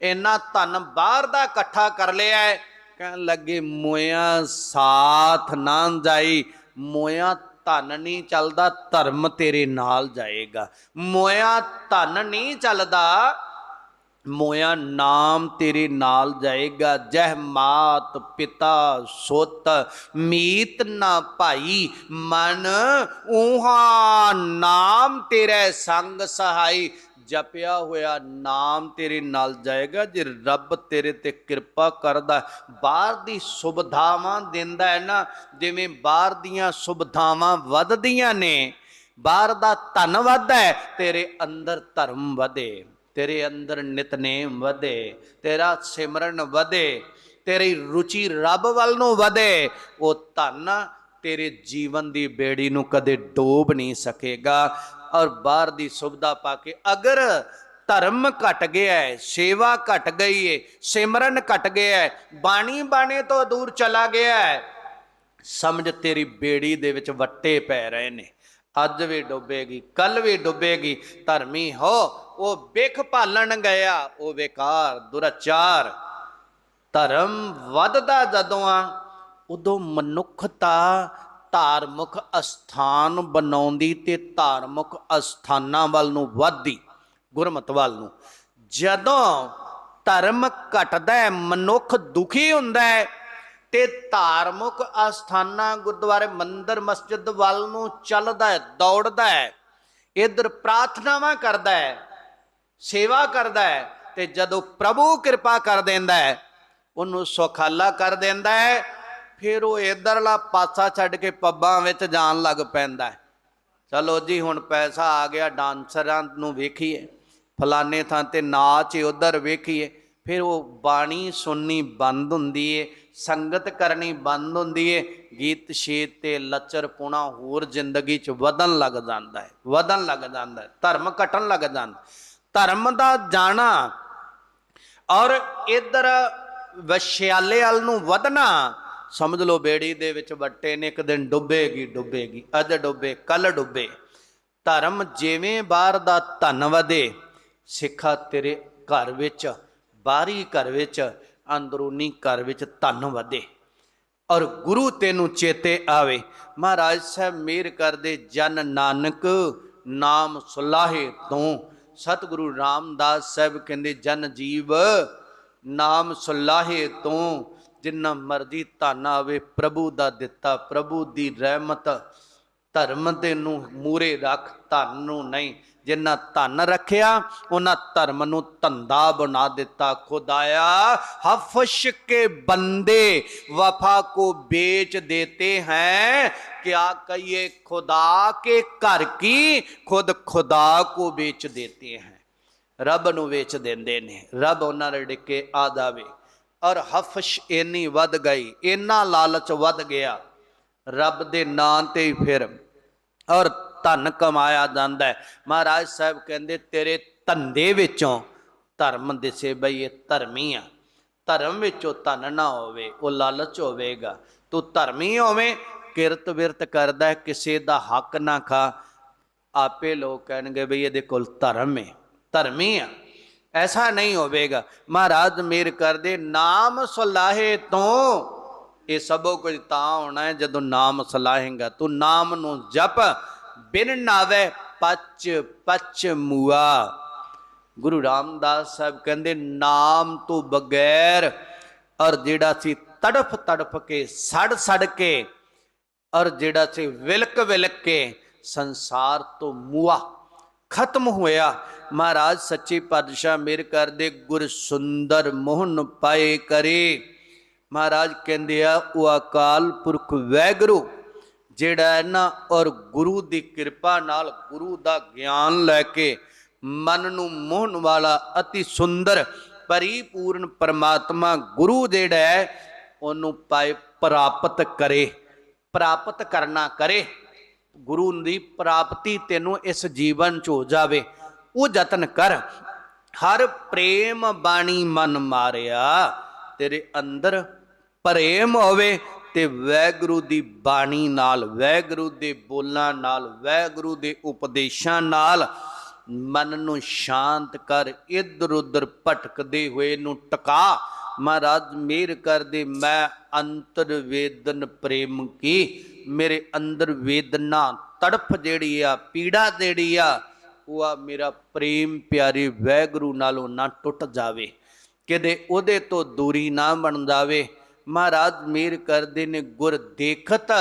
ਇਹਨਾਂ ਧਨ ਬਾਹਰ ਦਾ ਇਕੱਠਾ ਕਰ ਲਿਆ ਹੈ। ਕਹਿਣ ਲੱਗੇ, ਮੋਇਆ ਸਾਥ ਨਾ ਜਾਈ ਮੋਇਆ ਧਨ ਨਹੀਂ ਚੱਲਦਾ, ਧਰਮ ਤੇਰੇ ਨਾਲ ਜਾਏਗਾ। ਮੋਇਆ ਧਨ ਨਹੀਂ ਚੱਲਦਾ, ਮੋਇਆ ਨਾਮ ਤੇਰੇ ਨਾਲ ਜਾਏਗਾ। ਜਹ ਮਾਤ ਪਿਤਾ ਸੁੱਤ, ਮੀਤ ਨਾ ਭਾਈ ਮਨ ਉਹਾ ਨਾਮ ਤੇਰੇ ਸੰਗ ਸਹਾਈ। ਜਪਿਆ ਹੋਇਆ ਨਾਮ ਤੇਰੇ ਨਾਲ ਜਾਏਗਾ, ਜੇ ਰੱਬ ਤੇਰੇ ਤੇ ਕਿਰਪਾ ਕਰਦਾ ਬਾਹਰ ਦੀ ਸੁਵਿਧਾਵਾਂ ਦਿੰਦਾ ਹੈ ਨਾ, ਜਿਵੇਂ ਬਾਹਰ ਦੀਆਂ ਸੁਵਿਧਾਵਾਂ ਵੱਧਦੀਆਂ ਨੇ, ਬਾਹਰ ਦਾ ਧਨ ਵੱਧਦਾ ਹੈ, ਤੇਰੇ ਅੰਦਰ ਧਰਮ ਵਧੇ, ਤੇਰੇ ਅੰਦਰ ਨਿਤਨੇਮ ਵਧੇ, ਤੇਰਾ ਸਿਮਰਨ ਵਧੇ, ਤੇਰੀ ਰੁਚੀ ਰੱਬ ਵੱਲ ਨੂੰ ਵਧੇ, ਉਹ ਧਨ ਤੇਰੇ ਜੀਵਨ ਦੀ ਬੇੜੀ ਨੂੰ ਕਦੇ ਡੋਬ ਨਹੀਂ ਸਕੇਗਾ। ਔਰ ਬਾਹਰ ਦੀ ਸੁਵਿਧਾ ਪਾ ਕੇ ਅਗਰ ਧਰਮ ਘਟ ਗਿਆ ਹੈ, ਸੇਵਾ ਘਟ ਗਈ ਹੈ, ਸਿਮਰਨ ਘਟ ਗਿਆ ਹੈ, ਬਾਣੀ ਬਾਣੇ ਤੋਂ ਦੂਰ ਚਲਾ ਗਿਆ ਹੈ, ਸਮਝ ਤੇਰੀ ਬੇੜੀ ਦੇ ਵਿੱਚ ਵੱਟੇ ਪੈ ਰਹੇ ਨੇ। ਅੱਜ ਵੀ ਡੁੱਬੇਗੀ ਕੱਲ ਵੀ ਡੁੱਬੇਗੀ, ਧਰਮੀ ਹੋ, ਉਹ ਬਿਖ ਭਾਲਣ ਗਿਆ, ਉਹ ਵਿਕਾਰ, ਦੁਰਾਚਾਰ। ਧਰਮ ਵੱਧਦਾ ਜਦੋਂ ਆ, ਉਦੋਂ ਮਨੁੱਖਤਾ ਧਾਰਮਿਕ ਅਸਥਾਨ ਬਣਾਉਂਦੀ ਤੇ ਧਾਰਮਿਕ ਅਸਥਾਨਾਂ ਵੱਲ ਨੂੰ ਵੱਧਦੀ, ਗੁਰਮਤ ਵੱਲ ਨੂੰ। ਜਦੋਂ ਧਰਮ ਘਟਦਾ ਹੈ, ਮਨੁੱਖ ਦੁਖੀ ਹੁੰਦਾ ਹੈ, ਤੇ ਧਾਰਮਿਕ ਅਸਥਾਨਾਂ ਗੁਰਦੁਆਰੇ, ਮੰਦਰ, ਮਸਜਿਦ ਵੱਲ ਨੂੰ ਚੱਲਦਾ ਹੈ, ਦੌੜਦਾ ਹੈ, ਇਧਰ ਪ੍ਰਾਰਥਨਾਵਾਂ ਕਰਦਾ ਹੈ, ਸੇਵਾ ਕਰਦਾ ਹੈ, ਤੇ ਜਦੋਂ ਪ੍ਰਭੂ ਕਿਰਪਾ ਕਰ ਦਿੰਦਾ ਹੈ, ਉਹਨੂੰ ਸੁਖਾਲਾ ਕਰ ਦਿੰਦਾ ਹੈ ਫਿਰ ਉਹ ਇਧਰਲਾ ਪਾਸਾ ਛੱਡ ਕੇ ਪੱਬਾਂ ਵਿੱਚ ਜਾਣ ਲੱਗ ਪੈਂਦਾ ਹੈ। ਚਲੋ ਜੀ, ਹੁਣ ਪੈਸਾ ਆ ਗਿਆ, ਡਾਂਸਰਾਂ ਨੂੰ ਵੇਖੀਏ, ਫਲਾਣੇ ਥਾਂ ਤੇ ਨਾਚ ਉਧਰ ਵੇਖੀਏ, ਫਿਰ ਉਹ ਬਾਣੀ ਸੁਣਨੀ ਬੰਦ ਹੁੰਦੀ ਏ, ਸੰਗਤ ਕਰਨੀ ਬੰਦ ਹੁੰਦੀ ਏ, ਗੀਤ ਸ਼ੀਤ ਤੇ ਲੱਚਰ ਪੁਣਾ ਹੋਰ ਜ਼ਿੰਦਗੀ 'ਚ ਵਧਣ ਲੱਗ ਜਾਂਦਾ ਹੈ, ਵਧਣ ਲੱਗ ਜਾਂਦਾ ਹੈ, ਧਰਮ ਘਟਣ ਲੱਗ ਜਾਂਦਾ ਧਰਮ ਦਾ ਜਾਣਾ ਔਰ ਇਧਰ ਵਸ਼ਿਆਲੇ ਵੱਲ ਨੂੰ ਵਧਣਾ ਸਮਝ ਲਓ ਬੇੜੀ ਦੇ ਵਿੱਚ ਵੱਟੇ ਨੇ, ਇੱਕ ਦਿਨ ਡੁੱਬੇਗੀ ਡੁੱਬੇਗੀ, ਅੱਜ ਡੁੱਬੇ ਕੱਲ ਡੁੱਬੇ। ਧਰਮ ਜਿਵੇਂ ਬਾਹਰ ਦਾ ਧਨ ਵਧੇ, ਸਿੱਖਾ ਤੇਰੇ ਘਰ ਵਿੱਚ, ਬਾਹਰੀ ਘਰ ਵਿੱਚ, ਅੰਦਰੂਨੀ ਘਰ ਵਿੱਚ ਧਨ ਵਧੇ। ਔਰ ਗੁਰੂ ਤੈਨੂੰ ਚੇਤੇ ਆਵੇ। ਮਹਾਰਾਜ ਸਾਹਿਬ ਮੇਰ ਕਰਦੇ, ਜਨ ਨਾਨਕ ਨਾਮ ਸੁਲਾਹੇ ਤੋਂ। ਸਤਿਗੁਰੂ ਰਾਮਦਾਸ ਸਾਹਿਬ ਕਹਿੰਦੇ, ਜਨ ਜੀਵ ਨਾਮ ਸੁਲਾਹੇ ਤੋਂ। ਜਿੰਨਾ ਮਰਜ਼ੀ ਧਨ ਆਵੇ, ਪ੍ਰਭੂ ਦਾ ਦਿੱਤਾ, ਪ੍ਰਭੂ ਦੀ ਰਹਿਮਤ, ਧਰਮ ਦੇ ਨੂੰ ਮੂਰੇ ਰੱਖ, ਧਨ ਨੂੰ ਨਹੀਂ। ਜਿੰਨਾ ਧਨ ਰੱਖਿਆ, ਉਹਨਾਂ ਧਰਮ ਨੂੰ ਧੰਦਾ ਬਣਾ ਦਿੱਤਾ। ਖੁਦਾਇਆ, ਹਫਸ਼ ਕੇ ਬੰਦੇ ਵਫਾ ਕੋ ਵੇਚ ਦੇਤੇ ਹੈ। ਕਿਆ ਕਹੀਏ, ਖੁਦਾ ਕੇ ਘਰ ਕੀ, ਖੁਦ ਖੁਦਾ ਕੋ ਵੇਚ ਦੇਤੇ ਹੈ। ਰੱਬ ਨੂੰ ਵੇਚ ਦਿੰਦੇ ਨੇ। ਰੱਬ ਉਹਨਾਂ ਦੇ ਡਿੱਕੇ ਆਦਾਵੇ ਔਰ ਹਫਸ਼ ਇੰਨੀ ਵੱਧ ਗਈ ਇੰਨਾ ਲਾਲਚ ਵੱਧ ਗਿਆ ਰੱਬ ਦੇ ਨਾਂ ਤੇ ਹੀ ਫਿਰ ਔਰ ਧਨ ਕਮਾਇਆ ਜਾਂਦਾ ਹੈ। ਮਹਾਰਾਜ ਸਾਹਿਬ ਕਹਿੰਦੇ ਤੇਰੇ ਧੰਦੇ ਵਿੱਚੋਂ ਧਰਮ ਦਿਸੇ ਬਈ ਇਹ ਧਰਮੀ ਆ। ਧਰਮ ਵਿੱਚੋਂ ਧਨ ਨਾ ਹੋਵੇ ਉਹ ਲਾਲਚ ਹੋਵੇਗਾ। ਤੂੰ ਧਰਮੀ ਹੋਵੇਂ ਕਿਰਤ ਵਿਰਤ ਕਰਦਾ ਹੈ, ਕਿਸੇ ਦਾ ਹੱਕ ਨਾ ਖਾ। ਆਪੇ ਲੋਕ ਕਹਿਣਗੇ ਬਈ ਇਹਦੇ ਕੋਲ ਧਰਮ ਹੈ ਧਰਮੀ ਆ। ਐਸਾ ਨਹੀਂ ਹੋਵੇਗਾ। ਮਹਾਰਾਜ ਮੇਰ ਕਰਦੇ, ਨਾਮ ਸਲਾਹੇ ਤੋਂ ਇਹ ਸਭੋ ਕੁਝ ਤਾਂ ਹੋਣਾ ਹੈ ਜਦੋਂ ਨਾਮ ਸਲਾਹੇਗਾ। ਤੂੰ ਨਾਮ ਨੂੰ ਜਪ, ਬਿਨ ਨਾਵੇ ਪਚ ਪਚ ਮੂਆ। ਗੁਰੂ ਰਾਮਦਾਸ ਸਾਹਿਬ ਕਹਿੰਦੇ, ਨਾਮ ਤੋਂ ਬਗੈਰ ਔਰ ਜਿਹੜਾ ਸੀ ਤੜਫ ਤੜਫ ਕੇ, ਸੜ ਸੜ ਕੇ ਔਰ ਜਿਹੜਾ ਸੀ ਵਿਲਕ ਵਿਲਕ ਕੇ ਸੰਸਾਰ ਤੋਂ ਮੂਆ ਖਤਮ ਹੋਇਆ। ਮਹਾਰਾਜ, ਸੱਚੇ ਪਾਤਸ਼ਾਹ ਮੇਰ ਕਰਦੇ ਗੁਰ ਸੁੰਦਰ ਮੋਹਨ ਪਾਏ ਕਰੇ। ਮਹਾਰਾਜ ਕਹਿੰਦੇ ਆ, ਉਹ ਅਕਾਲ ਪੁਰਖ ਵੈਗੁਰੂ, ਜਿਹੜਾ ਹੈ ਨਾ, ਔਰ ਗੁਰੂ ਦੀ ਕਿਰਪਾ ਨਾਲ ਗੁਰੂ ਦਾ ਗਿਆਨ ਲੈ ਕੇ ਮਨ ਨੂੰ ਮੋਹਣ ਵਾਲਾ ਅਤੀ ਸੁੰਦਰ, ਪਰਿਪੂਰਨ ਪਰਮਾਤਮਾ ਗੁਰੂ ਜਿਹੜਾ ਹੈ, ਉਹਨੂੰ ਪਾਏ ਪ੍ਰਾਪਤ ਕਰੇ, ਪ੍ਰਾਪਤ ਕਰਨਾ ਕਰੇ। ਗੁਰੂ ਦੀ ਪ੍ਰਾਪਤੀ ਤੈਨੂੰ ਇਸ ਜੀਵਨ ਚ ਹੋ ਜਾਵੇ। ਉਹ ਯਤਨ ਕਰ। ਹਰ ਪ੍ਰੇਮ ਬਾਣੀ ਮਨ ਮਾਰਿਆ, ਤੇਰੇ ਅੰਦਰ ਪ੍ਰੇਮ ਹੋਵੇ ਤੇ ਵੈਗੁਰੂ ਦੀ ਬਾਣੀ ਨਾਲ, ਵੈਗੁਰੂ ਦੇ ਬੋਲਾਂ ਨਾਲ, ਵੈਗੁਰੂ ਦੇ ਉਪਦੇਸ਼ਾਂ ਨਾਲ ਮਨ ਨੂੰ ਸ਼ਾਂਤ ਕਰ ਇਧਰ ਉਧਰ ਭਟਕਦੇ ਹੋਏ ਨੂੰ ਟਿਕਾ। ਮਹਾਰਾਜ ਮੇਰ ਕਰਦੇ ਮੈਂ ਅੰਤਰ ਵੇਦਨ ਪ੍ਰੇਮ ਕੀ। ਮੇਰੇ ਅੰਦਰ ਵੇਦਨਾ ਤੜਫ ਜਿਹੜੀ ਆ, ਪੀੜਾ ਜਿਹੜੀ ਆ ਉਹ ਆ ਮੇਰਾ ਪ੍ਰੇਮ ਪਿਆਰੇ ਵੈਗੁਰੂ ਨਾਲੋਂ ਨਾ ਟੁੱਟ ਜਾਵੇ ਕਿਤੇ ਉਹਦੇ ਤੋਂ ਦੂਰੀ ਨਾ ਬਣ ਜਾਵੇ ਮਹਾਰਾਜ ਮੇਰ ਕਰਦੇ ਨੇ ਗੁਰ ਦੇਖਤ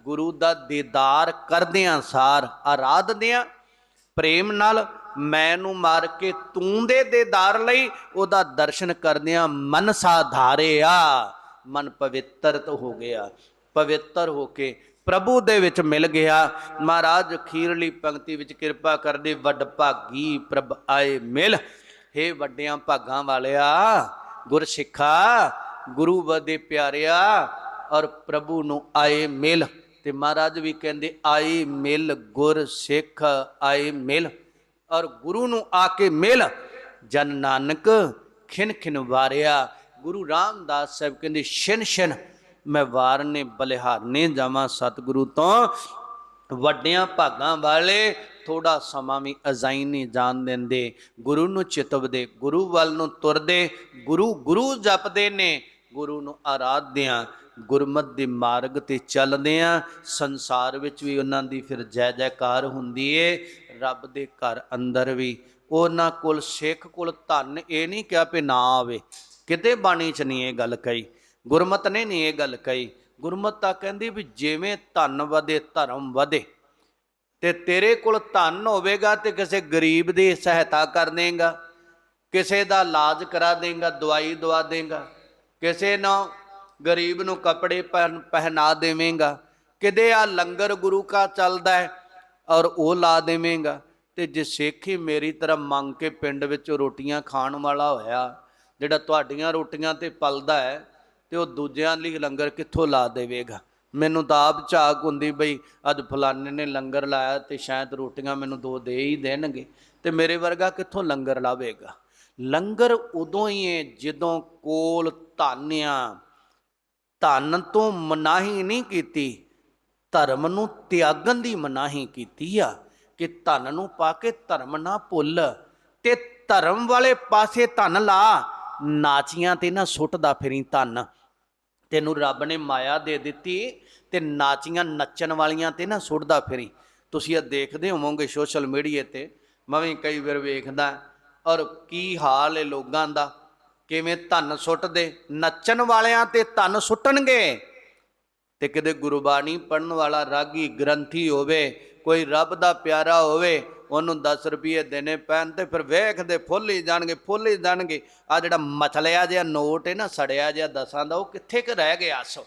ਗੁਰੂ ਦਾ ਦੀਦਾਰ ਕਰਦਿਆਂ ਸਾਰ ਆਰਾਧਦਿਆਂ ਪ੍ਰੇਮ ਨਾਲ ਮੈਂ ਨੂੰ ਮਾਰ ਕੇ ਤੂੰ ਦੇ ਦੇਦਾਰ ਲਈ ਉਹਦਾ ਦਰਸ਼ਨ ਕਰਦਿਆਂ ਮਨ ਸਾਧਾਰਿਆ ਮਨ ਪਵਿੱਤਰ ਹੋ ਗਿਆ ਪਵਿੱਤਰ ਹੋ ਕੇ ਪ੍ਰਭੂ ਦੇ ਵਿੱਚ ਮਿਲ ਗਿਆ। ਮਹਾਰਾਜ ਖੀਰਲੀ ਪੰਕਤੀ ਵਿੱਚ ਕਿਰਪਾ ਕਰਦੇ ਵੱਡ ਭਾਗੀ ਪ੍ਰਭ ਆਏ ਮਿਲ। ਹੇ ਵੱਡਿਆਂ ਭਾਗਾਂ ਵਾਲਿਆ ਗੁਰ ਸਿੱਖਾ ਗੁਰੂ ਬਦੇ ਪਿਆਰਿਆ, ਔਰ ਪ੍ਰਭੂ ਨੂੰ ਆਏ ਮਿਲ। ਤੇ ਮਹਾਰਾਜ ਵੀ ਕਹਿੰਦੇ, ਆਏ ਮਿਲ ਗੁਰ ਸਿੱਖ ਆਏ ਮਿਲ। ਔਰ ਗੁਰੂ ਨੂੰ ਆ ਕੇ ਮਿਲ। ਜਨ ਨਾਨਕ ਖਿਨ ਖਿਨ ਵਾਰਿਆ ਗੁਰੂ ਰਾਮਦਾਸ ਸਾਹਿਬ ਕਹਿੰਦੇ, ਛਿਨ ਛਿਨ। ਮੈਂ ਵਾਰਨੇ ਬਲਿਹਾਰਨੇ ਜਾਵਾਂ ਸਤਿਗੁਰੂ ਤੋਂ। ਵੱਡਿਆਂ ਭਾਗਾਂ ਵਾਲੇ ਥੋੜਾ ਸਮਾਂ ਵੀ ਅਜ਼ਾਈ ਨਹੀਂ ਜਾਣ ਦਿੰਦੇ। ਗੁਰੂ ਨੂੰ ਚਿਤਵਦੇ, ਗੁਰੂ ਵੱਲ ਨੂੰ ਤੁਰਦੇ, ਗੁਰੂ ਗੁਰੂ ਜਪਦੇ ਨੇ। ਗੁਰੂ ਨੂੰ ਆਰਾਧਦਿਆਂ, ਗੁਰਮਤ ਦੇ ਮਾਰਗ ਤੇ ਚੱਲਦੇ ਆ ਸੰਸਾਰ ਵਿੱਚ ਵੀ ਉਹਨਾਂ ਦੀ ਫਿਰ ਜੈ ਜੈਕਾਰ ਹੁੰਦੀ ਏ। ਰੱਬ ਦੇ ਘਰ ਅੰਦਰ ਵੀ ਉਹਨਾਂ ਕੋਲ, ਸਿੱਖ ਕੋਲ ਧਨ ਇਹ ਨਹੀਂ ਕਿਹਾ ਵੀ ਨਾ ਆਵੇ। ਕਿਤੇ ਬਾਣੀ 'ਚ ਨਹੀਂ ਇਹ ਗੱਲ ਕਹੀ। ਗੁਰਮਤ ਨੇ ਨਹੀਂ ਇਹ ਗੱਲ ਕਹੀ। ਗੁਰਮਤ ਤਾਂ ਕਹਿੰਦੀ ਵੀ ਜਿਵੇਂ ਧਨ ਵਧੇ, ਧਰਮ ਵਧੇ, ਤੇ ਤੇਰੇ ਕੋਲ ਧਨ ਹੋਵੇਗਾ ਤੇ ਕਿਸੇ ਗਰੀਬ ਦੀ ਸਹਾਇਤਾ ਕਰ ਦੇਗਾ, ਕਿਸੇ ਦਾ ਇਲਾਜ ਕਰਾ ਦੇਗਾ, ਦਵਾਈ ਦਵਾ ਦੇਗਾ, ਕਿਸੇ ਨੂੰ ਗਰੀਬ ਨੂੰ ਕੱਪੜੇ ਪਹਿਨ- ਪਹਿਨਾ ਦੇਵੇਂਗਾ, ਕਿਤੇ ਆ ਲੰਗਰ ਗੁਰੂ ਕਾ ਚੱਲਦਾ ਹੈ ਔਰ ਉਹ ਲਾ ਦੇਵੇਂਗਾ, ਤੇ ਜੇ ਸਿੱਖ ਹੀ ਮੇਰੀ ਤਰ੍ਹਾਂ ਮੰਗ ਕੇ ਪਿੰਡ ਵਿੱਚ ਰੋਟੀਆਂ ਖਾਣ ਵਾਲਾ ਹੋਇਆ, ਜਿਹੜਾ ਤੁਹਾਡੀਆਂ ਰੋਟੀਆਂ ਤੇ ਪਲਦਾ ਹੈ ਤੇ ਉਹ ਦੂਜਿਆਂ ਲਈ ਲੰਗਰ ਕਿੱਥੋਂ ਲਾ ਦੇਵੇਗਾ? ਮੈਨੂੰ ਤਾਂ ਆਪ ਝਾਕ ਹੁੰਦੀ ਬਈ, ਅੱਜ ਫਲਾਣੇ ਨੇ ਲੰਗਰ ਲਾਇਆ ਤੇ ਸ਼ਾਇਦ ਰੋਟੀਆਂ ਮੈਨੂੰ ਦੋ ਦੇ ਹੀ ਦੇਣਗੇ। ਤੇ ਮੇਰੇ ਵਰਗਾ ਕਿੱਥੋਂ ਲੰਗਰ ਲਾਵੇਗਾ? ਲੰਗਰ ਉਦੋਂ ਹੀ ਹੈ ਜਦੋਂ ਕੋਲ ਧਾਨਿਆ, ਧਨ ਤੋਂ ਮਨਾਹੀ ਨਹੀਂ ਕੀਤੀ, ਧਰਮ ਨੂੰ ਤਿਆਗਣ ਦੀ ਮਨਾਹੀ ਕੀਤੀ ਆ, ਕਿ ਧਨ ਨੂੰ ਪਾ ਕੇ ਧਰਮ ਨਾ ਭੁੱਲ, ਤੇ ਧਰਮ ਵਾਲੇ ਪਾਸੇ ਧਨ ਲਾ, ਨਾਚੀਆਂ ਤੇ ਨਾ ਸੁੱਟਦਾ ਫਿਰੀ ਧਨ। ਤੈਨੂੰ ਰੱਬ ਨੇ ਮਾਇਆ ਦੇ ਦਿੱਤੀ ਤੇ ਨਾਚੀਆਂ ਨੱਚਣ ਵਾਲੀਆਂ ਤੇ ਨਾ ਸੁੱਟਦਾ ਫਿਰੀ। ਤੁਸੀਂ ਇਹ ਦੇਖਦੇ ਹੋਵੋਗੇ ਸੋਸ਼ਲ ਮੀਡੀਆ ਤੇ, ਮੈਂ ਵੀ ਕਈ ਵਾਰ ਵੇਖਦਾ ਔਰ ਕੀ ਹਾਲ ਹੈ ਲੋਕਾਂ ਦਾ, ਕਿਵੇਂ ਧਨ ਸੁੱਟਦੇ, ਨੱਚਣ ਵਾਲਿਆਂ ਤੇ ਧਨ ਸੁੱਟਣਗੇ। ਤੇ ਕਿਤੇ ਗੁਰਬਾਣੀ ਪੜਨ ਵਾਲਾ ਰਾਗੀ ਗ੍ਰੰਥੀ ਹੋਵੇ, ਕੋਈ ਰੱਬ ਦਾ ਪਿਆਰਾ ਹੋਵੇ ਉਹਨੂੰ 10 ਰੁਪਏ ਦੇਣੇ ਪੈਣ ਤੇ ਫਿਰ ਵੇਖਦੇ, ਫੁੱਲ ਹੀ ਜਾਣਗੇ, ਫੁੱਲ ਹੀ ਜਾਣਗੇ। ਆ ਜਿਹੜਾ ਮਚਲਿਆ ਜਿਹਾ ਨੋਟ ਹੈ ਨਾ, ਸੜਿਆ ਜਿਹਾ ਦਸਾਂ ਦਾ, ਉਹ ਕਿੱਥੇ ਕਿ ਰਹਿ ਗਿਆ ਸੋ?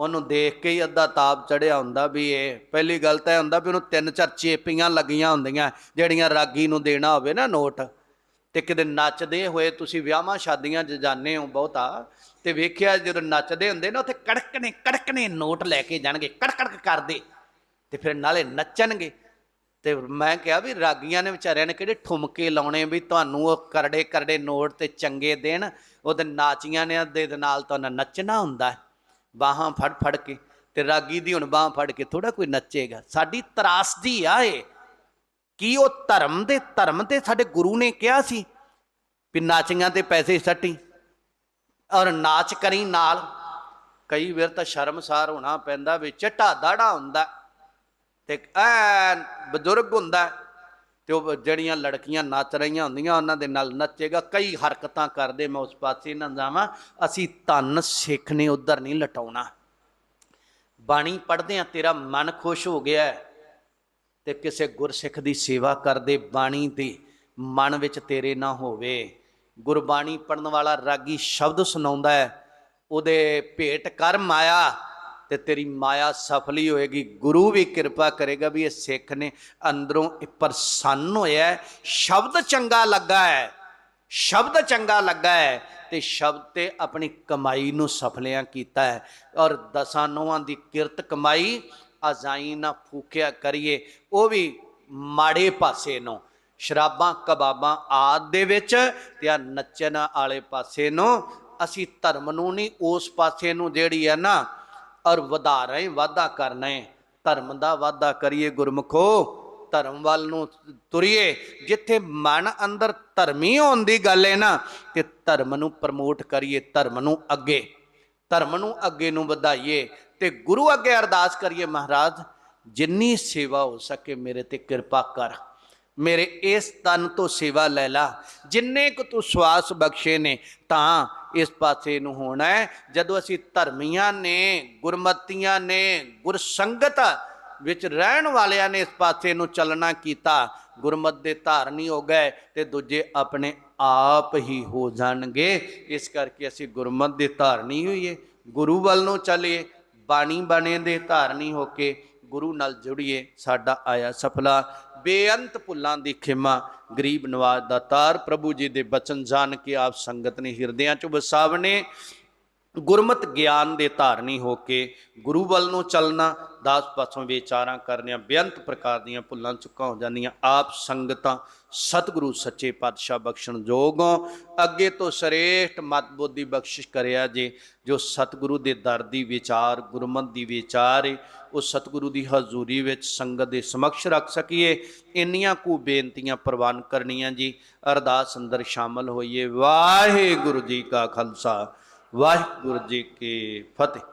ਉਹਨੂੰ ਦੇਖ ਕੇ ਹੀ ਅੱਧਾ ਤਾਪ ਚੜਿਆ ਹੁੰਦਾ ਵੀ ਇਹ, ਪਹਿਲੀ ਗੱਲ ਤਾਂ ਇਹ ਹੁੰਦਾ ਵੀ ਉਹਨੂੰ ਤਿੰਨ ਚਾਰ ਚੇਪੀਆਂ ਲੱਗੀਆਂ ਹੁੰਦੀਆਂ, ਜਿਹੜੀਆਂ ਰਾਗੀ ਨੂੰ ਦੇਣਾ ਹੋਵੇ ਨਾ ਨੋਟ। ਤੇ ਕਿਤੇ ਨੱਚਦੇ ਹੋਏ ਤੁਸੀਂ ਵਿਆਹਾਂ ਸ਼ਾਦੀਆਂ 'ਚ ਜਾਂਦੇ ਹੋ ਬਹੁਤਾ, ਤੇ ਵੇਖਿਆ ਜਦੋਂ ਨੱਚਦੇ ਹੁੰਦੇ ਨਾ, ਉੱਥੇ ਕੜਕਣੇ ਕੜਕਣੇ ਨੋਟ ਲੈ ਕੇ ਜਾਣਗੇ ਕੜਕੜ ਕਰਦੇ। ਤੇ ਫਿਰ ਨਾਲੇ ਨੱਚਣਗੇ। ਤੇ ਮੈਂ ਕਿਹਾ ਵੀ ਰਾਗੀਆਂ ਨੇ ਵਿਚਾਰਿਆਂ ਨੇ ਕਿਹੜੇ ਠੁਮਕੇ ਲਾਉਣੇ ਵੀ ਤੁਹਾਨੂੰ ਉਹ ਕਰੜੇ ਕਰੜੇ ਨੋਟ ਤੇ ਚੰਗੇ ਦੇਣ, ਉਹਦੇ ਨਾਚੀਆਂ ਨੇ ਦੇ ਨਾਲ ਤੁਹਾਨੂੰ ਨੱਚਣਾ ਹੁੰਦਾ ਬਾਹਾਂ ਫੜ ਫੜ ਕੇ ਤੇ ਰਾਗੀ ਦੀ ਹੁਣ ਬਾਹਾਂ ਫੜ ਕੇ ਥੋੜਾ ਕੋਈ ਨੱਚੇਗਾ। ਸਾਡੀ ਤਰਾਸਦੀ ਆ ਏ ਕੀ ਉਹ ਧਰਮ ਦੇ, ਧਰਮ ਤੇ ਸਾਡੇ ਗੁਰੂ ਨੇ ਕਿਹਾ ਸੀ ਵੀ ਨਾਚੀਆਂ ਤੇ ਪੈਸੇ ਸੱਟੀ ਔਰ ਨਾਚ ਕਰੀ ਨਾਲ। ਕਈ ਵਾਰ ਤਾਂ ਸ਼ਰਮਸਾਰ ਹੋਣਾ ਪੈਂਦਾ ਵੀ ਚਟਾ ਦਾੜਾ ਹੁੰਦਾ। ਤੇ ਐ ਬਜ਼ੁਰਗ ਹੁੰਦਾ ਤੇ ਉਹ ਜਿਹੜੀਆਂ ਲੜਕੀਆਂ ਨੱਚ ਰਹੀਆਂ ਹੁੰਦੀਆਂ, ਉਹਨਾਂ ਦੇ ਨਾਲ ਨੱਚੇਗਾ, ਕਈ ਹਰਕਤਾਂ ਕਰਦੇ, ਮੈਂ ਉਸ ਪਾਸੇ ਨਾ ਜਾਵਾਂ, ਅਸੀਂ ਧੰਨ ਸਿੱਖ ਨੇ, ਉਧਰ ਨਹੀਂ ਲਟਾਉਣਾ। ਬਾਣੀ ਪੜ੍ਹਦੇ ਆ ਤੇਰਾ ਮਨ ਖੁਸ਼ ਹੋ ਗਿਆ ਤੇ ਕਿਸੇ ਗੁਰਸਿੱਖ ਦੀ ਸੇਵਾ ਕਰਦੇ, ਬਾਣੀ ਦੀ ਮਨ ਵਿੱਚ ਤੇਰੇ ਨਾ ਹੋਵੇ। ਗੁਰਬਾਣੀ ਪੜਨ ਵਾਲਾ ਰਾਗੀ ਸ਼ਬਦ ਸੁਣਾਉਂਦਾ ਹੈ, ਉਹਦੇ ਭੇਟ ਕਰ ਮਾਇਆ ਤੇ ਤੇਰੀ ਮਾਇਆ ਸਫਲੀ ਹੋਏਗੀ। ਗੁਰੂ ਵੀ ਕਿਰਪਾ ਕਰੇਗਾ ਵੀ ਇਹ ਸਿੱਖ ਨੇ ਅੰਦਰੋਂ ਇਹ ਪ੍ਰਸੰਨ ਹੋਇਆ ਸ਼ਬਦ ਚੰਗਾ ਲੱਗਾ ਹੈ। ਸ਼ਬਦ ਚੰਗਾ ਲੱਗਾ ਹੈ ਤੇ ਸ਼ਬਦ ਤੇ ਆਪਣੀ ਕਮਾਈ ਨੂੰ ਸਫਲਿਆਂ ਕੀਤਾ ਹੈ। ਔਰ ਦਸਾਂ ਨੋਹਾਂ ਦੀ ਕਿਰਤ ਕਮਾਈ, ਅਜ਼ਾਈ ਨਾ ਫੂਕਿਆ ਕਰੀਏ। ਉਹ ਵੀ ਮਾੜੇ ਪਾਸੇ ਨੂੰ, ਸ਼ਰਾਬਾਂ, ਕਬਾਬਾਂ ਆਦ ਦੇ ਵਿੱਚ ਤੇ ਆ ਨੱਚਣ ਵਾਲੇ ਪਾਸੇ ਨੂੰ। ਅਸੀਂ ਧਰਮ ਨੂੰ ਨਹੀਂ, ਉਸ ਪਾਸੇ ਨੂੰ ਜਿਹੜੀ ਹੈ ਨਾ ਔਰ ਵਧਾ ਰਹੇ ਵਾਧਾ ਕਰਨਾ। ਹੈ ਧਰਮ ਦਾ ਵਾਧਾ ਕਰੀਏ ਗੁਰਮਖੋ, ਧਰਮ ਵੱਲ ਨੂੰ ਤੁਰੀਏ। ਜਿੱਥੇ ਮਨ ਅੰਦਰ ਧਰਮੀ ਹੋਣ ਦੀ ਗੱਲ ਹੈ ਨਾ, ਤੇ ਧਰਮ ਨੂੰ ਪ੍ਰਮੋਟ ਕਰੀਏ, ਧਰਮ ਨੂੰ ਅੱਗੇ। ਧਰਮ ਨੂੰ ਅੱਗੇ ਨੂੰ ਵਧਾਈਏ ਤੇ ਗੁਰੂ ਅੱਗੇ ਅਰਦਾਸ ਕਰੀਏ, ਮਹਾਰਾਜ, ਜਿੰਨੀ ਸੇਵਾ ਹੋ ਸਕੇ ਮੇਰੇ ਤੇ ਕਿਰਪਾ ਕਰ। ਮੇਰੇ ਇਸ ਤਨ ਤੋਂ ਸੇਵਾ ਲੈ ਲਾ। ਜਿੰਨੇ ਕੁ ਤੂੰ ਸਵਾਸ ਬਖਸ਼ੇ ਨੇ, ਤਾਂ ਇਸ ਪਾਸੇ ਨੂੰ ਹੋਣਾ ਹੈ। ਜਦੋਂ ਅਸੀਂ ਧਰਮੀਆਂ ਨੇ, ਗੁਰਮਤੀਆਂ ਨੇ, ਗੁਰਸੰਗਤ ਵਿੱਚ ਰਹਿਣ ਵਾਲਿਆਂ ਨੇ ਇਸ ਪਾਸੇ ਨੂੰ ਚੱਲਣਾ ਕੀਤਾ, ਗੁਰਮਤ ਦੇ ਧਾਰਨੀ ਹੋ ਗਏ, ਤੇ ਦੂਜੇ ਆਪਣੇ ਆਪ ਹੀ ਹੋ ਜਾਣਗੇ। ਇਸ ਕਰਕੇ ਅਸੀਂ ਗੁਰਮਤ ਦੇ ਧਾਰਨੀ ਹੋਈਏ। ਗੁਰੂ ਵੱਲ ਨੂੰ ਚੱਲੀਏ, ਬਾਣੀ ਬਣੇ ਦੇ ਧਾਰਨੀ ਹੋ ਕੇ ਗੁਰੂ ਨਾਲ ਜੁੜੀਏ, ਸਾਡਾ ਆਇਆ ਸਫਲਾ। ਬੇਅੰਤ ਭੁੱਲਾਂ ਦੀ ਖਿਮਾ, ਗਰੀਬ ਨਵਾਜ ਦਾ ਤਾਰ, ਪ੍ਰਭੂ ਜੀ ਦੇ ਬਚਨ ਜਾਣ ਕੇ ਆਪ ਸੰਗਤ ਨੇ ਹਿਰਦਿਆਂ ਚ ਵਸਾਵਨੇ, ਗੁਰਮਤ ਗਿਆਨ ਦੇ ਧਾਰਨੀ ਹੋ ਕੇ ਗੁਰੂ ਵੱਲ ਨੂੰ ਚੱਲਣਾ, ਦਾਸ ਪਾਸੋਂ ਵਿਚਾਰਾਂ ਕਰਨੀਆਂ, ਬੇਅੰਤ ਪ੍ਰਕਾਰ ਦੀਆਂ ਭੁੱਲਾਂ ਚੁੱਕਾਂ ਹੋ ਜਾਂਦੀਆਂ, ਆਪ ਸੰਗਤਾਂ ਸਤਿਗੁਰੂ ਸੱਚੇ ਪਾਤਸ਼ਾਹ ਬਖਸ਼ਣ ਜੋਗੋਂ, ਅੱਗੇ ਤੋਂ ਸਰੇਸ਼ਟ ਮਤ ਬੁੱਧੀ ਬਖਸ਼ਿਸ਼ ਕਰਿਆ ਜੇ, ਜੋ ਸਤਿਗੁਰੂ ਦੇ ਦਰ ਦੀ ਵਿਚਾਰ, ਗੁਰਮਤ ਦੀ ਵਿਚਾਰ ਏ ਉਹ ਸਤਿਗੁਰੂ ਦੀ ਹਜ਼ੂਰੀ ਵਿੱਚ ਸੰਗਤ ਦੇ ਸਮਕਸ਼ ਰੱਖ ਸਕੀਏ। ਇੰਨੀਆਂ ਕੁ ਬੇਨਤੀਆਂ ਪ੍ਰਵਾਨ ਕਰਨੀਆਂ ਜੀ। ਅਰਦਾਸ ਅੰਦਰ ਸ਼ਾਮਲ ਹੋਈਏ। ਵਾਹਿਗੁਰੂ ਜੀ ਕਾ ਖਾਲਸਾ। ਵਾਹਿਗੁਰੂ ਜੀ ਕੀ ਫਤਿਹ।